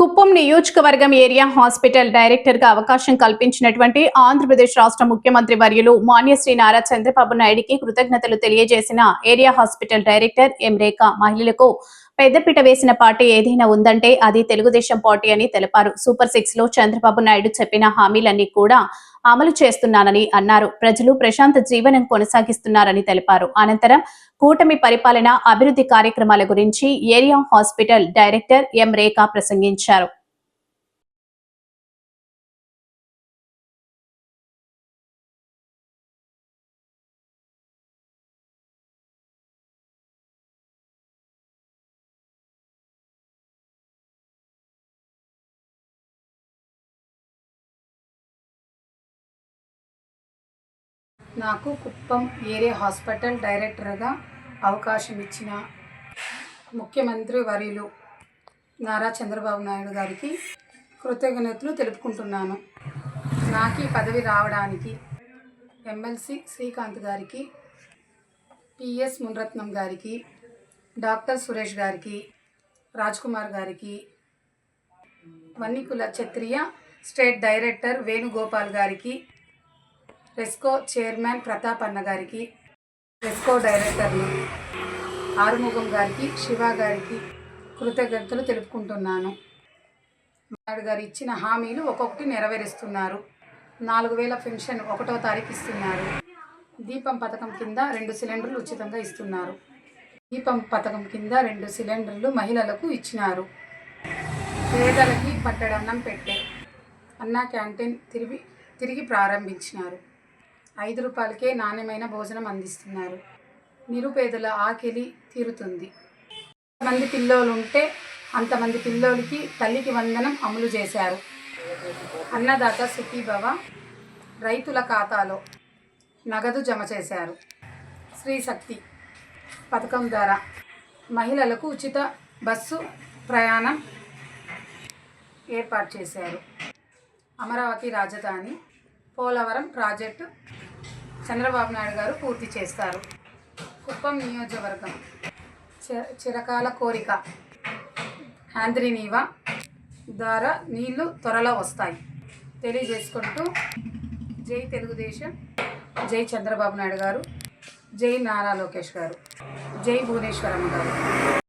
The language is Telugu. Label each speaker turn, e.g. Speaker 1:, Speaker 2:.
Speaker 1: కుప్పం నియోజకవర్గం ఏరియా హాస్పిటల్ డైరెక్టర్గా అవకాశం కల్పించినటువంటి ఆంధ్రప్రదేశ్ రాష్ట్ర ముఖ్యమంత్రి వర్యులు మాన్యశ్రీ నారా చంద్రబాబు నాయుడికి కృతజ్ఞతలు తెలియజేసిన area hospital director M Rekha మహిళలకు పెద్దపీట వేసిన పార్టీ ఏదైనా ఉందంటే అది తెలుగుదేశం పార్టీ అని తెలిపారు. సూపర్ సిక్స్లో చంద్రబాబు నాయుడు చెప్పిన హామీలన్నీ కూడా అమలు చేస్తున్నానని అన్నారు. ప్రజలు ప్రశాంత జీవనం కొనసాగిస్తున్నారని తెలిపారు. అనంతరం కూటమి పరిపాలన అభివృద్ధి కార్యక్రమాల గురించి area hospital director M Rekha ప్రసంగించారు.
Speaker 2: నాకు కుప్పం ఏరియా హాస్పిటల్ డైరెక్టర్గా అవకాశం ఇచ్చిన ముఖ్యమంత్రి వర్యులు నారా చంద్రబాబు నాయుడు గారికి కృతజ్ఞతలు తెలుపుకుంటున్నాను. నాకు ఈ పదవి రావడానికి ఎమ్మెల్సీ శ్రీకాంత్ గారికి పిఎస్ మునరత్నం గారికి డాక్టర్ సురేష్ గారికి రాజ్ కుమార్ గారికి వన్నికుల క్షత్రియ స్టేట్ డైరెక్టర్ వేణుగోపాల్ గారికి రెస్కో చైర్మన్ ప్రతాప్ అన్న గారికి రెస్కో డైరెక్టర్లు ఆరుముఖం గారికి శివ గారికి కృతజ్ఞతలు తెలుపుకుంటున్నాను. నాయుడు గారు ఇచ్చిన హామీలు ఒక్కొక్కటి నెరవేరుస్తున్నారు. నాలుగు వేల పెన్షన్ ఒకటో తారీఖు ఇస్తున్నారు. దీపం పథకం కింద రెండు సిలిండర్లు ఉచితంగా ఇస్తున్నారు. దీపం పథకం కింద రెండు సిలిండర్లు మహిళలకు ఇచ్చినారు. పేదలకి పట్టడన్నం పెట్టే అన్నా క్యాంటీన్ తిరిగి తిరిగి ప్రారంభించినారు. ఐదు రూపాయలకే నాణ్యమైన భోజనం అందిస్తున్నారు. నిరుపేదల ఆకలి తీరుతుంది. మంది పిల్లోలు ఉంటే అంతమంది పిల్లోలకి తల్లికి వందనం అమలు చేశారు. అన్నదాత సుఖీభవ రైతుల ఖాతాలో నగదు జమ చేశారు. స్త్రీ శక్తి పథకం ద్వారా మహిళలకు ఉచిత బస్సు ప్రయాణం ఏర్పాటు చేశారు. అమరావతి రాజధాని పోలవరం ప్రాజెక్టు చంద్రబాబు నాయుడు గారు పూర్తి చేస్తారు. కుప్పం నియోజకవర్గం. చి- చిరకాల కోరిక. హ్యాంద్రీనీవా ద్వారా నీళ్ళు త్వరలో వస్తాయి. తెలియజేసుకుంటూ జై తెలుగుదేశం జై చంద్రబాబు నాయుడు గారు జై నారా లోకేష్ గారు జై భువనేశ్వరమ్మ గారు.